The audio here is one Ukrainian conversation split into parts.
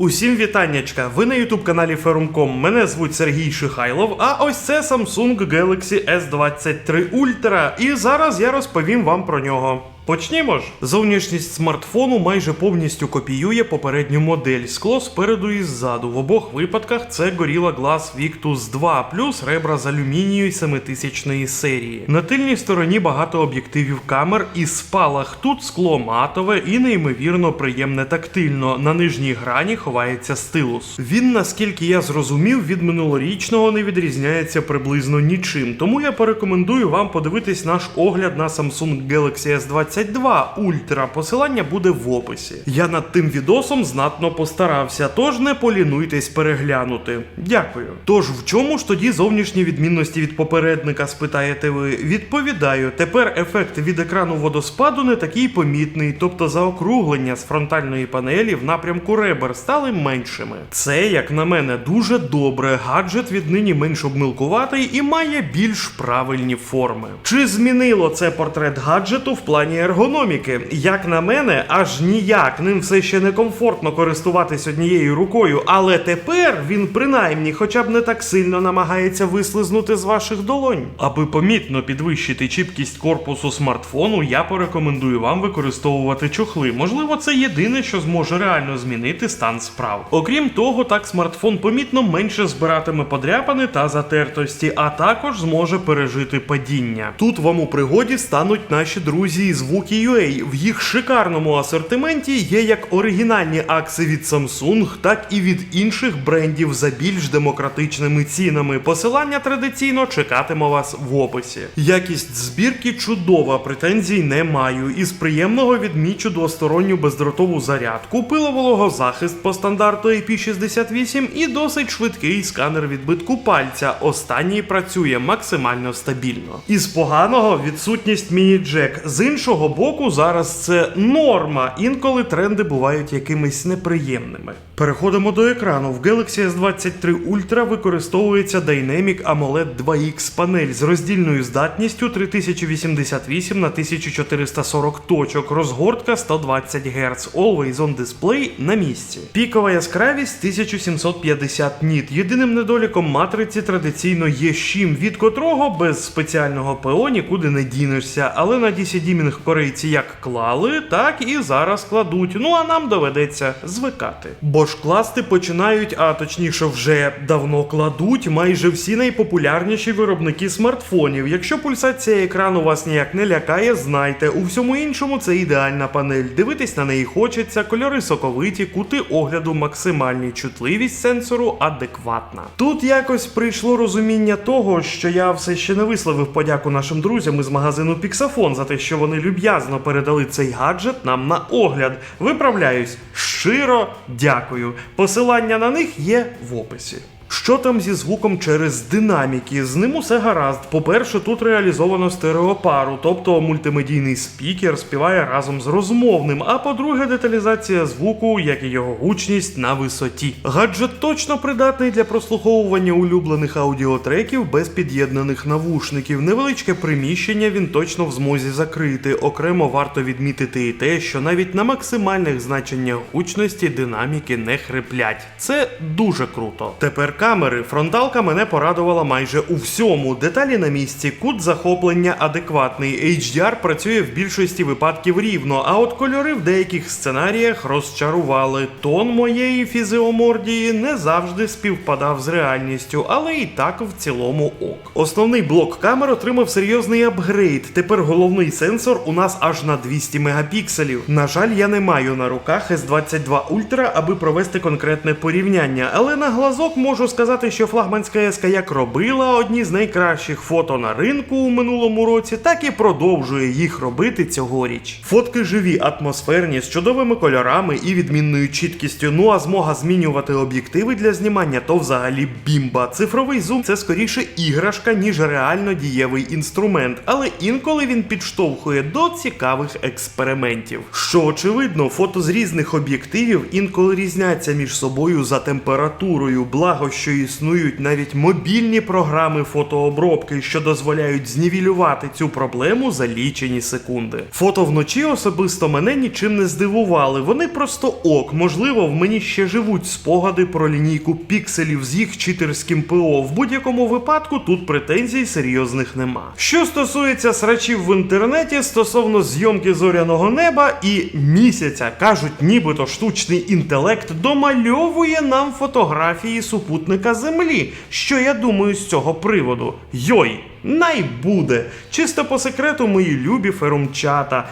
Усім вітаннячка! Ви на ютуб каналі Ferumcom. Мене звуть Сергій Шихайлов, а ось це Samsung Galaxy S23 Ultra. І зараз я розповім вам про нього. Почнімо ж. Зовнішність смартфону майже повністю копіює попередню модель. Скло спереду і ззаду. В обох випадках це Gorilla Glass Victus 2 плюс ребра з алюмінію 7000 серії. На тильній стороні багато об'єктивів камер і спалах. Тут скло матове і неймовірно приємне тактильно. На нижній грані ховається стилус. Він, наскільки я зрозумів, від минулорічного не відрізняється приблизно нічим. Тому я порекомендую вам подивитись наш огляд на Samsung Galaxy S22 Ultra. Посилання буде в описі. Я над тим відосом знатно постарався, тож не полінуйтесь переглянути. Дякую. Тож в чому ж тоді зовнішні відмінності від попередника, спитаєте ви? Відповідаю, тепер ефект від екрану водоспаду не такий помітний, тобто заокруглення з фронтальної панелі в напрямку ребер стали меншими. Це, як на мене, дуже добре. Гаджет віднині менш обмилкуватий і має більш правильні форми. Чи змінило це портрет гаджету в плані ергономіки? Як на мене, аж ніяк ним все ще некомфортно користуватись однією рукою, але тепер він принаймні хоча б не так сильно намагається вислизнути з ваших долонь. Аби помітно підвищити чіпкість корпусу смартфону, я порекомендую вам використовувати чохли. Можливо, це єдине, що зможе реально змінити стан справ. Окрім того, так смартфон помітно менше збиратиме подряпини та затертості, а також зможе пережити падіння. Тут вам у пригоді стануть наші друзі із Wookie.ua. В їх шикарному асортименті є як оригінальні акси від Samsung, так і від інших брендів за більш демократичними цінами. Посилання традиційно чекатиме вас в описі. Якість збірки чудова, претензій не маю. Із приємного відмічу двосторонню бездротову зарядку, пиловологозахист по стандарту IP68 і досить швидкий сканер відбитку пальця. Останній працює максимально стабільно. Із поганого відсутність міні-джек. З іншого боку, зараз це норма. Інколи тренди бувають якимись неприємними. Переходимо до екрану. В Galaxy S23 Ultra використовується Dynamic AMOLED 2X панель з роздільною здатністю 3088 на 1440 точок, розгортка 120 Гц, Always on Display на місці. Пікова яскравість 1750 ніт. Єдиним недоліком матриці традиційно є щім, від котрого без спеціального ПО нікуди не дінешся. Але на DC Dimming корейці як клали, так і зараз кладуть. Ну а нам доведеться звикати. Бо ж класти починають, а точніше вже давно кладуть майже всі найпопулярніші виробники смартфонів. Якщо пульсація екрану вас ніяк не лякає, знайте, у всьому іншому це ідеальна панель. Дивитись на неї хочеться, кольори соковиті, кути огляду максимальні, чутливість сенсору адекватна. Тут якось прийшло розуміння того, що я все ще не висловив подяку нашим друзям із магазину Pixafon за те, що вони люб'язно передали цей гаджет нам на огляд. Виправляюсь, щиро дякую. Посилання на них є в описі. Що там зі звуком через динаміки? З ним усе гаразд. По-перше, тут реалізовано стереопару, тобто мультимедійний спікер співає разом з розмовним. А по-друге, деталізація звуку, як і його гучність, на висоті. Гаджет точно придатний для прослуховування улюблених аудіотреків без під'єднаних навушників. Невеличке приміщення він точно в змозі закрити. Окремо варто відмітити і те, що навіть на максимальних значеннях гучності динаміки не хриплять. Це дуже круто. Тепер камери. Фронталка мене порадувала майже у всьому. Деталі на місці, кут захоплення адекватний. HDR працює в більшості випадків рівно, а от кольори в деяких сценаріях розчарували. Тон моєї фізіомордії не завжди співпадав з реальністю, але і так в цілому ок. Основний блок камер отримав серйозний апгрейд. Тепер головний сенсор у нас аж на 200 мегапікселів. На жаль, я не маю на руках S22 Ultra, аби провести конкретне порівняння, але на глазок можу сказати, що флагманська S як робила одні з найкращих фото на ринку у минулому році, так і продовжує їх робити цьогоріч. Фотки живі, атмосферні, з чудовими кольорами і відмінною чіткістю. Ну а змога змінювати об'єктиви для знімання то взагалі бімба. Цифровий зум це скоріше іграшка, ніж реально дієвий інструмент, але інколи він підштовхує до цікавих експериментів. Що очевидно, фото з різних об'єктивів інколи різняться між собою за температурою, благо що існують навіть мобільні програми фотообробки, що дозволяють знівелювати цю проблему за лічені секунди. Фото вночі особисто мене нічим не здивували. Вони просто ок. Можливо, в мені ще живуть спогади про лінійку пікселів з їх читерським ПО. В будь-якому випадку тут претензій серйозних нема. Що стосується срачів в інтернеті стосовно зйомки зоряного неба і місяця, кажуть, нібито штучний інтелект домальовує нам фотографії супутника Землі. Що я думаю з цього приводу? Йой, най буде. Чисто по секрету, мої любі ферумчата.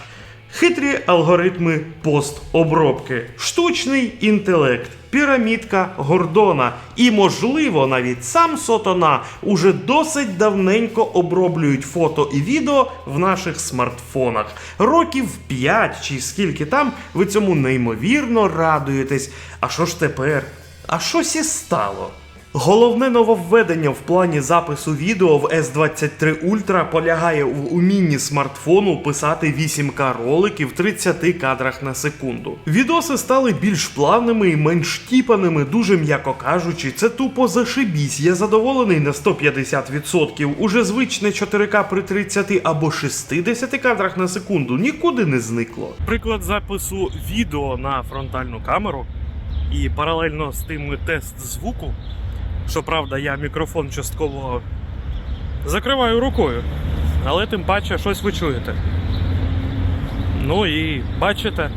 Хитрі алгоритми постобробки, штучний інтелект, пірамідка Гордона і, можливо, навіть сам Сотона уже досить давненько оброблюють фото і відео в наших смартфонах. Років 5 чи скільки там ви цьому неймовірно радуєтесь. А що ж тепер? А щось і стало. Головне нововведення в плані запису відео в S23 Ultra полягає в умінні смартфону писати 8К ролики в 30 кадрах на секунду. Відоси стали більш плавними і менш тіпаними, дуже м'яко кажучи, це тупо зашибісь. Я задоволений на 150%. Уже звичне 4К при 30 або 60 кадрах на секунду нікуди не зникло. Приклад запису відео на фронтальну камеру і паралельно з тим тест звуку. Щоправда, я мікрофон частково закриваю рукою, але тим паче щось ви чуєте. Ну і бачите.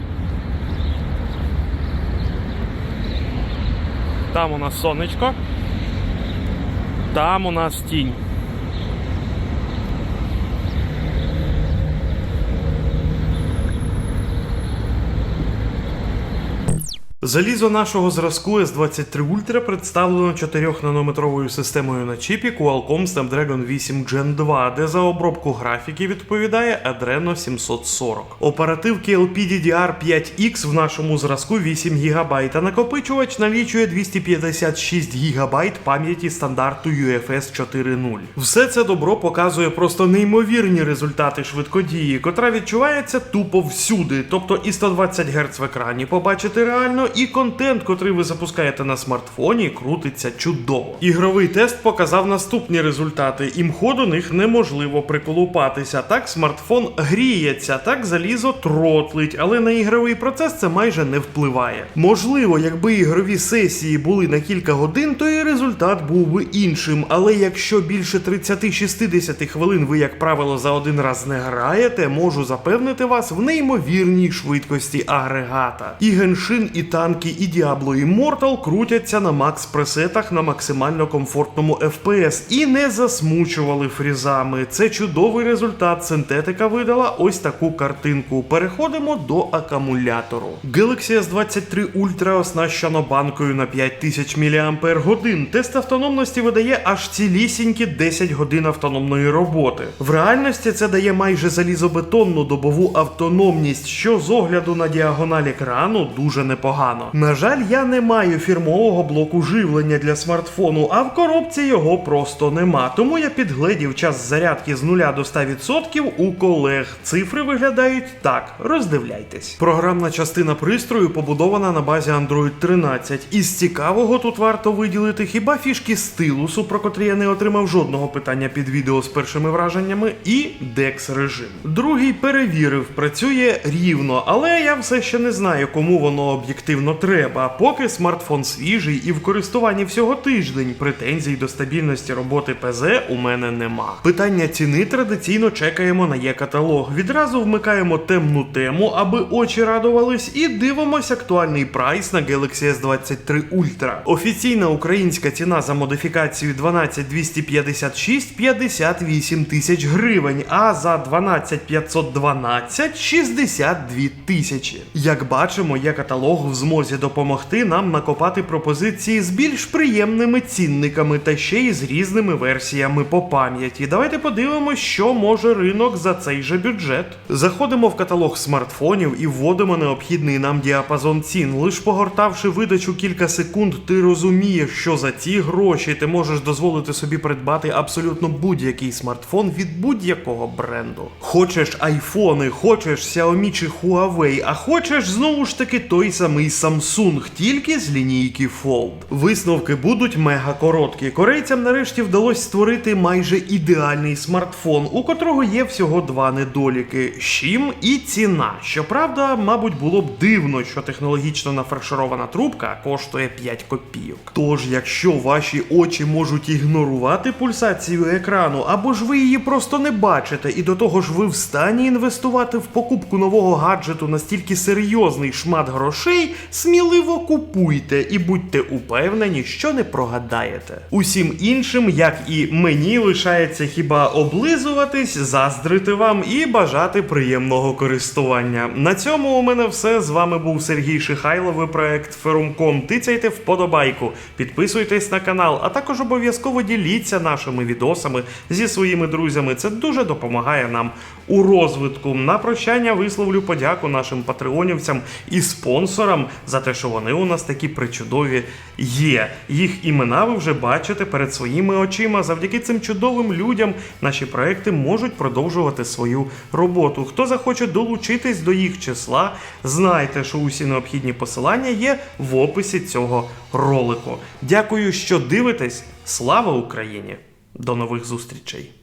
Там у нас сонечко, там у нас тінь. Залізо нашого зразку S23 Ultra представлено 4-нанометровою системою на чіпі Qualcomm Snapdragon 8 Gen 2, де за обробку графіки відповідає Adreno 740. Оперативки LPDDR5X в нашому зразку 8 ГБ, а накопичувач налічує 256 ГБ пам'яті стандарту UFS 4.0. Все це добро показує просто неймовірні результати швидкодії, котра відчувається тупо всюди, тобто і 120 Гц в екрані побачити реально, і контент, котрий ви запускаєте на смартфоні, крутиться чудово. Ігровий тест показав наступні результати. Імхо до них неможливо приколупатися. Так смартфон гріється, так залізо тротлить, але на ігровий процес це майже не впливає. Можливо, якби ігрові сесії були на кілька годин, то і результат був би іншим. Але якщо більше 30-60 хвилин ви, як правило, за один раз не граєте, можу запевнити вас в неймовірній швидкості агрегата. І Геншин, і танки, і Diablo Immortal крутяться на макс пресетах на максимально комфортному FPS і не засмучували фрізами. Це чудовий результат. Синтетика видала ось таку картинку. Переходимо до акумулятору. Galaxy S23 Ultra оснащено банкою на 5000 мАч. Тест автономності видає аж цілісінькі 10 годин автономної роботи. В реальності це дає майже залізобетонну добову автономність, що з огляду на діагональ екрану дуже непогано. На жаль, я не маю фірмового блоку живлення для смартфону, а в коробці його просто нема. Тому я підгледів час зарядки з 0 до 100% у колег. Цифри виглядають так. Роздивляйтесь. Програмна частина пристрою побудована на базі Android 13. Із цікавого тут варто виділити хіба фішки стилусу, про котрі я не отримав жодного питання під відео з першими враженнями, і DeX режим. Другий перевірив, працює рівно, але я все ще не знаю, кому воно об'єктивно треба. Поки смартфон свіжий і в користуванні всього тиждень, претензій до стабільності роботи ПЗ у мене нема. Питання ціни традиційно чекаємо на є-каталог. Відразу вмикаємо темну тему, аби очі радувались, і дивимось актуальний прайс на Galaxy S23 Ultra. Офіційна українська ціна за модифікацію 12256 58 тисяч гривень, а за 12512 62 тисячі. Як бачимо, є каталог в змозі допомогти нам накопати пропозиції з більш приємними цінниками та ще й з різними версіями по пам'яті. Давайте подивимось, що може ринок за цей же бюджет. Заходимо в каталог смартфонів і вводимо необхідний нам діапазон цін. Лиш погортавши видачу кілька секунд, ти розумієш, що за ці гроші ти можеш дозволити собі придбати абсолютно будь-який смартфон від будь-якого бренду. Хочеш айфони, хочеш Xiaomi чи Huawei, а хочеш знову ж таки той самий. Samsung тільки з лінійки Fold. Висновки будуть мега короткі. Корейцям нарешті вдалося створити майже ідеальний смартфон, у котрого є всього два недоліки: щім і ціна. Щоправда, мабуть, було б дивно, що технологічно нафарширована трубка коштує 5 копійок. Тож, якщо ваші очі можуть ігнорувати пульсацію екрану, або ж ви її просто не бачите, і до того ж ви в стані інвестувати в покупку нового гаджету настільки серйозний шмат грошей, сміливо купуйте і будьте упевнені, що не прогадаєте. Усім іншим, як і мені, лишається хіба облизуватись, заздрити вам і бажати приємного користування. На цьому у мене все. З вами був Сергій Шихайлов і проект Ферумком. Тицяйте вподобайку, підписуйтесь на канал, а також обов'язково діліться нашими відосами зі своїми друзями. Це дуже допомагає нам у розвитку. На прощання висловлю подяку нашим патреонівцям і спонсорам за те, що вони у нас такі причудові є. Їх імена ви вже бачите перед своїми очима. Завдяки цим чудовим людям наші проекти можуть продовжувати свою роботу. Хто захоче долучитись до їх числа, знайте, що усі необхідні посилання є в описі цього ролику. Дякую, що дивитесь. Слава Україні! До нових зустрічей!